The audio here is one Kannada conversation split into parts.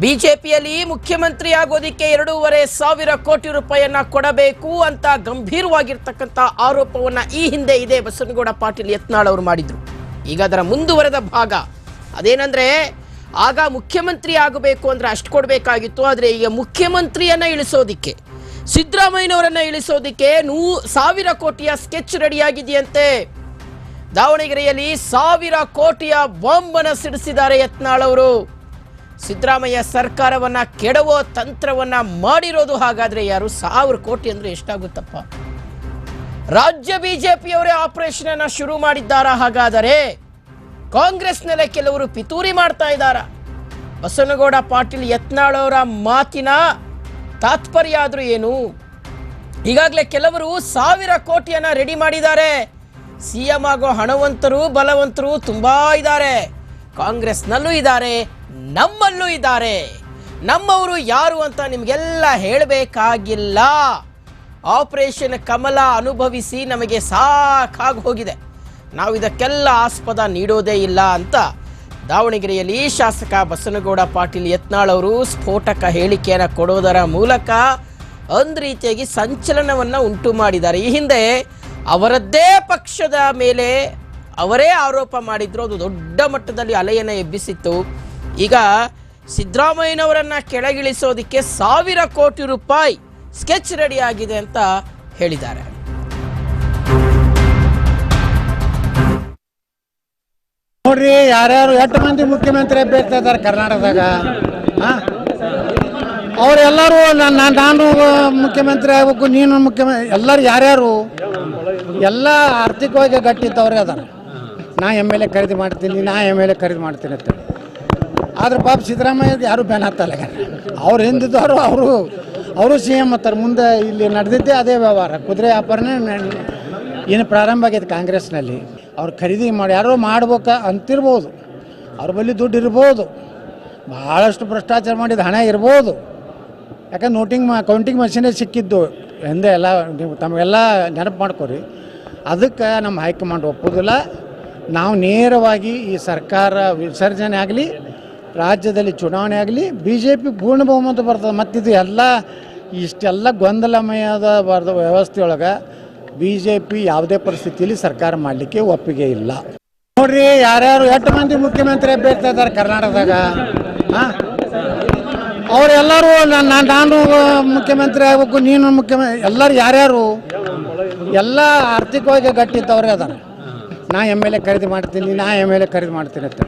ಬಿಜೆಪಿಯಲ್ಲಿ ಮುಖ್ಯಮಂತ್ರಿ ಆಗೋದಿಕ್ಕೆ ಎರಡೂವರೆ ಸಾವಿರ ಕೋಟಿ ರೂಪಾಯಿಯನ್ನ ಕೊಡಬೇಕು ಅಂತ ಗಂಭೀರವಾಗಿರ್ತಕ್ಕಂಥ ಆರೋಪವನ್ನ ಈ ಹಿಂದೆ ಇದೇ ಬಸವನಗೌಡ ಪಾಟೀಲ್ ಯತ್ನಾಳ್ ಅವರು ಮಾಡಿದ್ರು. ಈಗ ಅದರ ಮುಂದುವರೆದ ಭಾಗ. ಅದೇನಂದ್ರೆ, ಆಗ ಮುಖ್ಯಮಂತ್ರಿ ಆಗಬೇಕು ಅಂದ್ರೆ ಅಷ್ಟು ಕೊಡಬೇಕಾಗಿತ್ತು, ಆದ್ರೆ ಈಗ ಮುಖ್ಯಮಂತ್ರಿಯನ್ನ ಇಳಿಸೋದಿಕ್ಕೆ, ಸಿದ್ದರಾಮಯ್ಯನವರನ್ನ ಇಳಿಸೋದಿಕ್ಕೆ ನೂ ಸಾವಿರ ಕೋಟಿಯ ಸ್ಕೆಚ್ ರೆಡಿಯಾಗಿದೆಯಂತೆ. ದಾವಣಗೆರೆಯಲ್ಲಿ ಸಾವಿರ ಕೋಟಿಯ ಬಾಂಬನ್ನು ಸಿಡಿಸಿದ್ದಾರೆ ಯತ್ನಾಳ್ ಅವರು. ಸಿದ್ದರಾಮಯ್ಯ ಸರ್ಕಾರವನ್ನು ಕೆಡವೋ ತಂತ್ರವನ್ನು ಮಾಡಿರೋದು ಹಾಗಾದರೆ ಯಾರು? ಸಾವಿರ ಕೋಟಿ ಅಂದರೆ ಎಷ್ಟಾಗುತ್ತಪ್ಪ? ರಾಜ್ಯ ಬಿಜೆಪಿಯವರೇ ಆಪರೇಷನ್ ಅನ್ನ ಶುರು ಮಾಡಿದ್ದಾರಾ ಹಾಗಾದರೆ? ಕಾಂಗ್ರೆಸ್ನಲ್ಲೇ ಕೆಲವರು ಪಿತೂರಿ ಮಾಡ್ತಾ ಇದ್ದಾರ? ಬಸನಗೌಡ ಪಾಟೀಲ್ ಯತ್ನಾಳ್ ಮಾತಿನ ತಾತ್ಪರ್ಯ ಆದ್ರೂ ಏನು? ಈಗಾಗಲೇ ಕೆಲವರು ಸಾವಿರ ಕೋಟಿಯನ್ನ ರೆಡಿ ಮಾಡಿದ್ದಾರೆ. ಸಿಎಂ ಆಗೋ ಹಣವಂತರು, ಬಲವಂತರು ತುಂಬಾ ಇದ್ದಾರೆ. ಕಾಂಗ್ರೆಸ್ನಲ್ಲೂ ಇದ್ದಾರೆ, ನಮ್ಮಲ್ಲೂ ಇದ್ದಾರೆ. ನಮ್ಮವರು ಯಾರು ಅಂತ ನಿಮಗೆಲ್ಲ ಹೇಳಬೇಕಾಗಿಲ್ಲ. ಆಪರೇಷನ್ ಕಮಲ ಅನುಭವಿಸಿ ನಮಗೆ ಸಾಕಾಗಿ ಹೋಗಿದೆ ನಾವು ಇದಕ್ಕೆಲ್ಲ ಆಸ್ಪದ ನೀಡೋದೇ ಇಲ್ಲ ಅಂತ ದಾವಣಗೆರೆಯಲ್ಲಿ ಶಾಸಕ ಬಸನಗೌಡ ಪಾಟೀಲ್ ಯತ್ನಾಳ್ ಅವರು ಸ್ಫೋಟಕ ಹೇಳಿಕೆಯನ್ನು ಕೊಡೋದರ ಮೂಲಕ ಒಂದು ರೀತಿಯಾಗಿ ಸಂಚಲನವನ್ನು ಉಂಟು ಮಾಡಿದ್ದಾರೆ ಈ ಹಿಂದೆ ಅವರದ್ದೇ ಪಕ್ಷದ ಮೇಲೆ ಅವರೇ ಆರೋಪ ಮಾಡಿದ್ರು, ಅದು ದೊಡ್ಡ ಮಟ್ಟದಲ್ಲಿ ಅಲೆಯನ್ನು ಎಬ್ಬಿಸಿತ್ತು. ಈಗ ಸಿದ್ದರಾಮಯ್ಯನವರನ್ನು ಕೆಳಗಿಳಿಸೋದಕ್ಕೆ ಸಾವಿರ ಕೋಟಿ ರೂಪಾಯಿ ಸ್ಕೆಚ್ ರೆಡಿ ಆಗಿದೆ ಅಂತ ಹೇಳಿದ್ದಾರೆ. ನೋಡ್ರಿ, ಯಾರ್ಯಾರು ಎಷ್ಟು ಮಂದಿ ಮುಖ್ಯಮಂತ್ರಿ ಅಭ್ಯರ್ಥಿ ಇದ್ದಾರೆ ಕರ್ನಾಟಕದಾಗ? ಅವರೆಲ್ಲರೂ ನಾನು ಮುಖ್ಯಮಂತ್ರಿ ಆಗ್ಬೇಕು, ನೀನು ಮುಖ್ಯಮಂತ್ರಿ ಎಲ್ಲರೂ ಯಾರ್ಯಾರು? ಎಲ್ಲ ಆರ್ಥಿಕವಾಗಿ ಗಟ್ಟಿದ್ದವ್ರೆ ಅದಾರ. ನಾ ಎಂ ಎಲ್ ಎ ಖರೀದಿ ಮಾಡ್ತೀನಿ, ನಾ ಎಂ ಎಲ್ ಎ ಖರೀದಿ ಮಾಡ್ತೀನಿ ಅಂತ ಆದ್ರೆ ಪಾಪ ಸಿದ್ದರಾಮಯ್ಯ ಯಾರು ಬ್ಯಾನ್ ಆಗ್ತಲ್ಲ ಅವ್ರು ಹಿಂದಿದ್ದವರು ಅವರು ಅವರು ಸಿ ಎಂ ಅಂತಾರೆ ಮುಂದೆ ಇಲ್ಲಿ ನಡೆದಿದ್ದೇ ಅದೇ ವ್ಯವಹಾರ. ಕುದುರೆ ವ್ಯಾಪಾರನೇ ಏನು ಪ್ರಾರಂಭ ಆಗೈತೆ ಕಾಂಗ್ರೆಸ್ನಲ್ಲಿ. ಅವ್ರು ಖರೀದಿ ಮಾಡಿ, ಯಾರೋ ಮಾಡ್ಬೇಕ ಅಂತಿರ್ಬೋದು. ಅವ್ರ ಬಳಿ ದುಡ್ಡು ಇರ್ಬೋದು. ಭಾಳಷ್ಟು ಭ್ರಷ್ಟಾಚಾರ ಮಾಡಿದ ಹಣ ಇರ್ಬೋದು. ಯಾಕಂದ್ರೆ ನೋಟಿಂಗ್ ಮಾ ಕೌಂಟಿಂಗ್ ಮಷೀನೇ ಸಿಕ್ಕಿದ್ದು ಎಂದೇ ಎಲ್ಲ, ನೀವು ತಮಗೆಲ್ಲ ನೆನಪು ಮಾಡ್ಕೊರಿ. ಅದಕ್ಕೆ ನಮ್ಮ ಹೈಕಮಾಂಡ್ ಒಪ್ಪೋದಿಲ್ಲ. ನಾವು ನೇರವಾಗಿ ಈ ಸರ್ಕಾರ ವಿಸರ್ಜನೆ ಆಗಲಿ, ರಾಜ್ಯದಲ್ಲಿ ಚುನಾವಣೆ ಆಗಲಿ ಬಿ ಜೆ ಪಿ ಪೂರ್ಣ ಬಹುಮತ ಬರ್ತದೆ. ಇದು ಎಲ್ಲ ಇಷ್ಟೆಲ್ಲ ಗೊಂದಲಮಯದ ಬರ್ದ ವ್ಯವಸ್ಥೆಯೊಳಗೆ ಬಿ ಜೆ ಪಿ ಯಾವುದೇ ಪರಿಸ್ಥಿತಿಯಲ್ಲಿ ಸರ್ಕಾರ ಮಾಡಲಿಕ್ಕೆ ಒಪ್ಪಿಗೆ ಇಲ್ಲ. ನೋಡ್ರಿ, ಯಾರ್ಯಾರು ಎಷ್ಟು ಮಂದಿ ಮುಖ್ಯಮಂತ್ರಿ ಅಭ್ಯರ್ಥಿ ಇದ್ದಾರೆ ಕರ್ನಾಟಕದಾಗ? ಅವರೆಲ್ಲರೂ ನಾನು ನಾನು ಮುಖ್ಯಮಂತ್ರಿ ಆಗಬೇಕು, ನೀನು ಮುಖ್ಯಮಂತ್ರಿ ಎಲ್ಲರೂ ಯಾರ್ಯಾರು? ಎಲ್ಲ ಆರ್ಥಿಕವಾಗಿ ಗಟ್ಟಿದ್ದವರೇ ಅದಾರ. ನಾ ಎಂ ಎಲ್ ಎ ಖರೀದಿ ಮಾಡ್ತೀನಿ, ನಾ ಎಂ ಎಲ್ ಎ ಖರೀದಿ ಮಾಡ್ತೀನಿ ಅಂತ.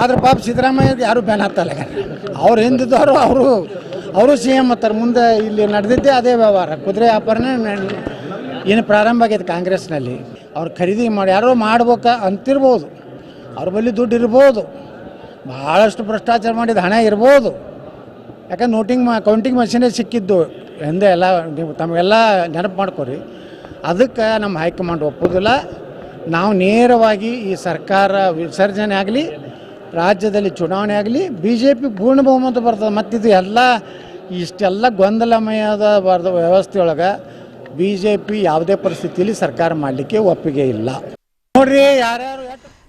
ಆದ್ರೆ ಪಾಪ ಸಿದ್ದರಾಮಯ್ಯ ಯಾರು ಬ್ಯಾನ್ ಆಗ್ತಲ್ಲ ಅವ್ರು ಹಿಂದಿದ್ದವರು ಅವರು ಅವರು ಸಿ ಎಂ ಅಂತಾರೆ ಮುಂದೆ ಇಲ್ಲಿ ನಡೆದಿದ್ದೇ ಅದೇ ವ್ಯವಹಾರ. ಕುದುರೆ ವ್ಯಾಪಾರನೇ ಏನು ಪ್ರಾರಂಭ ಆಗೈತೆ ಕಾಂಗ್ರೆಸ್ನಲ್ಲಿ. ಅವ್ರು ಖರೀದಿ ಮಾಡಿ, ಯಾರೋ ಮಾಡ್ಬೇಕ ಅಂತಿರ್ಬೋದು. ಅವ್ರ ಬಳಿ ದುಡ್ಡು ಇರ್ಬೋದು. ಭಾಳಷ್ಟು ಭ್ರಷ್ಟಾಚಾರ ಮಾಡಿದ ಹಣ ಇರ್ಬೋದು. ಯಾಕಂದ್ರೆ ನೋಟಿಂಗ್ ಮಾ, ಕೌಂಟಿಂಗ್ ಮಷೀನೇ ಸಿಕ್ಕಿದ್ದು. ಎಂದೇ ಎಲ್ಲ, ನೀವು ತಮಗೆಲ್ಲ ನೆನಪು ಮಾಡ್ಕೊರಿ. ಅದಕ್ಕೆ ನಮ್ಮ ಹೈಕಮಾಂಡ್ ಒಪ್ಪೋದಿಲ್ಲ. ನಾವು ನೇರವಾಗಿ ಈ ಸರ್ಕಾರ ವಿಸರ್ಜನೆ ಆಗಲಿ, ರಾಜ್ಯದಲ್ಲಿ ಚುನಾವಣೆ ಆಗಲಿ ಬಿ ಜೆ ಪಿ ಪೂರ್ಣ ಬಹುಮತ ಬರ್ತದೆ. ಇದು ಎಲ್ಲ ಇಷ್ಟೆಲ್ಲ ಗೊಂದಲಮಯದ ಬರ್ದ ವ್ಯವಸ್ಥೆಯೊಳಗೆ ಬಿ ಜೆ ಪಿ ಯಾವುದೇ ಪರಿಸ್ಥಿತಿಯಲ್ಲಿ ಸರ್ಕಾರ ಮಾಡಲಿಕ್ಕೆ ಒಪ್ಪಿಗೆ ಇಲ್ಲ. ನೋಡ್ರಿ ಯಾರ್ಯಾರು